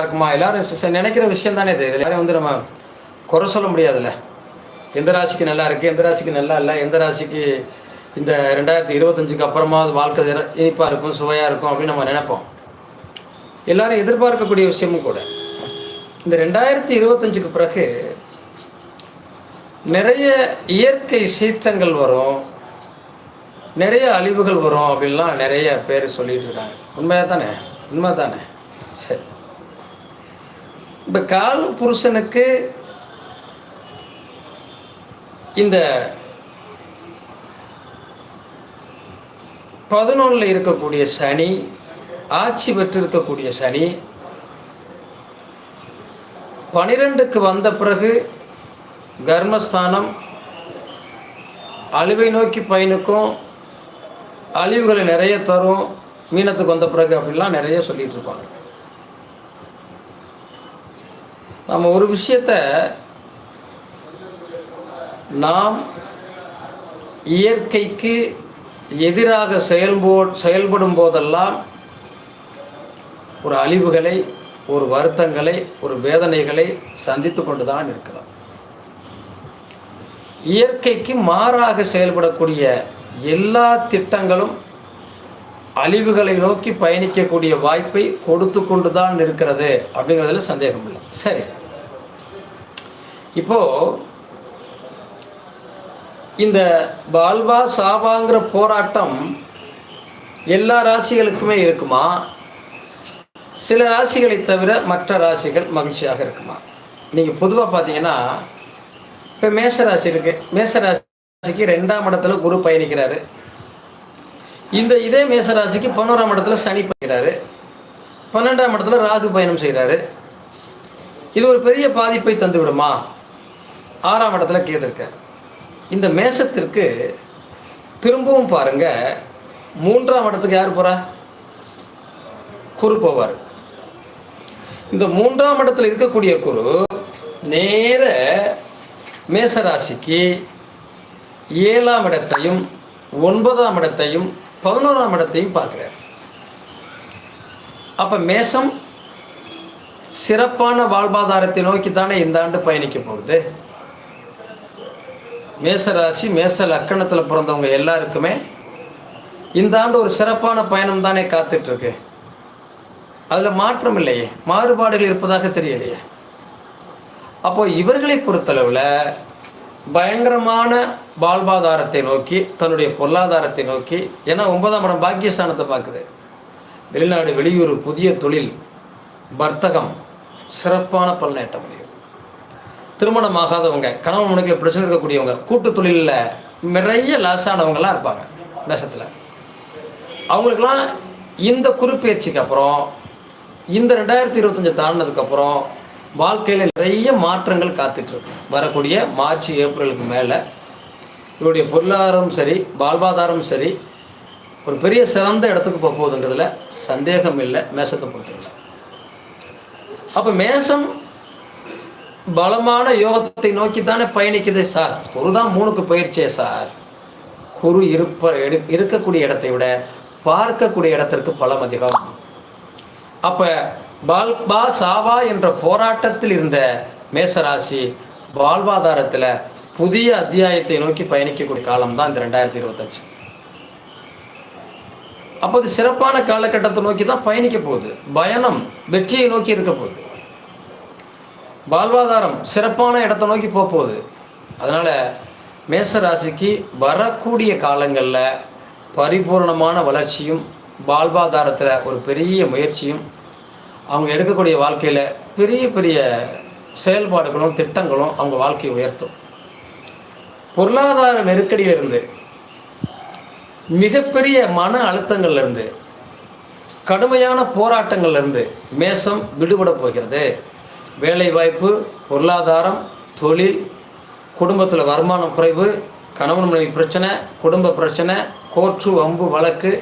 இருக்குமா? எல்லாரும் நினைக்கிற விஷயம் தானே இது. இதில் யாரும் வந்து நம்ம குறை சொல்ல முடியாதுல்ல. எந்த ராசிக்கு நல்லா இருக்குது எந்த ராசிக்கு நல்லா இல்லை எந்த ராசிக்கு இந்த ரெண்டாயிரத்தி இருபத்தஞ்சுக்கு அப்புறமாவது வாழ்க்கை இனிப்பாக இருக்கும் சுவையாக இருக்கும் அப்படின்னு நம்ம நினைப்போம். எல்லாரும் எதிர்பார்க்கக்கூடிய விஷயமும் கூட. இந்த ரெண்டாயிரத்தி இருபத்தஞ்சுக்கு பிறகு நிறைய இயற்கை சீற்றங்கள் வரும். நிறைய அழிவுகள் வரும் அப்படின்லாம் நிறைய பேர் சொல்லிட்டு இருக்காங்க. உண்மையாக தானே உண்மை தானே சரி. இப்போ கால புருஷனுக்கு இந்த பதினொன்றில் இருக்கக்கூடிய சனி ஆட்சி பெற்று இருக்கக்கூடிய சனி பனிரெண்டுக்கு வந்த பிறகு கர்மஸ்தானம் அழிவை நோக்கி பயனுக்கும் அழிவுகளை நிறைய தரும் மீனத்துக்கு வந்த பிறகு அப்படிலாம் நிறைய சொல்லிகிட்டு இருப்பாங்க. நம்ம ஒரு விஷயத்த நாம் இயற்கைக்கு எதிராக செயல்போ செயல்படும் போதெல்லாம் ஒரு அழிவுகளை ஒரு வருத்தங்களை ஒரு வேதனைகளை சந்தித்து கொண்டு தான் இருக்கிறோம். இயற்கைக்கு மாறாக செயல்படக்கூடிய எல்லா திட்டங்களும் அழிவுகளை நோக்கி பயணிக்கக்கூடிய வாய்ப்பை கொடுத்து கொண்டு தான் இருக்கிறது அப்படிங்கிறதுல சந்தேகம் இல்லை. சரி. இப்போ இந்த பால்வா சாபாங்கிற போராட்டம் எல்லா ராசிகளுக்குமே இருக்குமா? சில ராசிகளை தவிர மற்ற ராசிகள் மகிழ்ச்சியாக இருக்குமா? நீங்கள் பொதுவாக பார்த்தீங்கன்னா இப்போ மேசராசி இருக்கு. மேசராசிக்கு ரெண்டாம் இடத்துல குரு பயணிக்கிறாரு. இந்த இதே மேசராசிக்கு பதினோராம் இடத்துல சனி பயணிக்கிறாரு பன்னெண்டாம் இடத்துல ராகு பயணம் செய்கிறாரு இது ஒரு பெரிய பாதிப்பை தந்து விடுமா ஆறாம் இடத்துல கேது இந்த மேசத்திற்கு திரும்பவும் பாருங்க. மூன்றாம் இடத்துக்கு யார் போகிறா குரு போவார். இந்த மூன்றாம் இடத்துல இருக்கக்கூடிய குரு நேர மேசராசிக்கு ஏழாம் இடத்தையும் ஒன்பதாம் இடத்தையும் பதினோராம் இடத்தையும் பார்க்குறார். அப்போ மேசம் சிறப்பான வாழ்வாதாரத்தை நோக்கி தானே இந்த ஆண்டு பயணிக்க போகுது. மேச ராசி மேச லக்கணத்தில் பிறந்தவங்க எல்லாருக்குமே இந்த ஆண்டு ஒரு சிறப்பான பயணம் தானே காத்துட்ருக்கு. அதில் மாற்றம் இல்லையே மாறுபாடுகள் இருப்பதாக தெரியலையே. அப்போ இவர்களை பொறுத்தளவில் பயங்கரமான வாழ்வாதாரத்தை நோக்கி தன்னுடைய பொருளாதாரத்தை நோக்கி ஏன்னா ஒன்பதாம் இடம் பாக்கியஸ்தானத்தை பார்க்குது. வெளிநாடு வெளியூர் புதிய தொழில் வர்த்தகம் சிறப்பான பலனேற்ற முடியும் திருமணம் ஆகாதவங்க கணவன் மனைவியில் பிரச்சனை இருக்கக்கூடியவங்க கூட்டு தொழிலில் நிறைய லாஸ் ஆனவங்கலாம் இருப்பாங்க நேசத்தில் அவங்களுக்கெல்லாம் இந்த குறிப்பெயர்ச்சிக்கு அப்புறம் இந்த ரெண்டாயிரத்தி இருபத்தஞ்சு தாண்டினதுக்கப்புறம் வாழ்க்கையில் நிறைய மாற்றங்கள் காத்துட்ருக்கு. வரக்கூடிய மார்ச் ஏப்ரலுக்கு மேலே இவருடைய பொருளாதாரம் சரி வாழ்வாதாரம் சரி ஒரு பெரிய சிறந்த இடத்துக்கு போக போகுதுன்றதில் சந்தேகம் இல்லை மேசத்தை பொறுத்தவரை. அப்போ மேசம் பலமான யோகத்தை நோக்கி தானே பயணிக்குது சார். குரு தான் மூணுக்கு பயிற்சியே சார். குரு இருப்ப எடு இருக்கக்கூடிய இடத்தை விட பார்க்கக்கூடிய இடத்திற்கு பலம் அதிகம். அப்போ பால் பா சாவா என்ற போராட்டத்தில் இருந்த மேசராசி வாழ்வாதாரத்தில் புதிய அத்தியாயத்தை நோக்கி பயணிக்கக்கூடிய காலம் தான் இந்த ரெண்டாயிரத்தி இருபத்தஞ்சு. அப்போது சிறப்பான காலகட்டத்தை நோக்கி தான் பயணிக்க போகுது. பயணம் வெற்றியை நோக்கி இருக்க போகுது. வாழ்வாதாரம் சிறப்பான இடத்தை நோக்கி போக போகுது. அதனால் மேசராசிக்கு வரக்கூடிய காலங்களில் பரிபூர்ணமான வளர்ச்சியும் வாழ்வாதாரத்தில் ஒரு பெரிய முயற்சியும் அவங்க எடுக்கக்கூடிய வாழ்க்கையில் பெரிய பெரிய செயல்பாடுகளும் திட்டங்களும் அவங்க வாழ்க்கையை உயர்த்தும். பொருளாதார நெருக்கடியிலிருந்து மிகப்பெரிய மன அழுத்தங்கள்லேருந்து கடுமையான போராட்டங்கள்லேருந்து மேசம் விடுபட போகிறது. வேலைவாய்ப்பு பொருளாதாரம் தொழில் குடும்பத்தில் வருமானம் குறைவு கணவன் மனைவி பிரச்சனை குடும்ப பிரச்சனை கோற்று வம்பு வழக்கு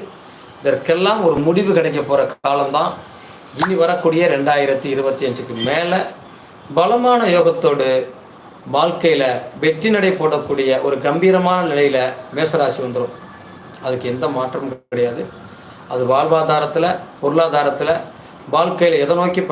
இதற்கெல்லாம் ஒரு முடிவு கிடைக்க போகிற காலம்தான் இனி வரக்கூடிய ரெண்டாயிரத்தி இருபத்தி அஞ்சுக்கு மேலே பலமான யோகத்தோடு வாழ்க்கையில் வெற்றி நடை போடக்கூடிய ஒரு கம்பீரமான நிலையில் மேசராசி வந்துடும் அதுக்கு எந்த மாற்றமும் கிடையாது. அது வாழ்வாதாரத்தில் பொருளாதாரத்தில் வாழ்க்கையில் எதை நோக்கி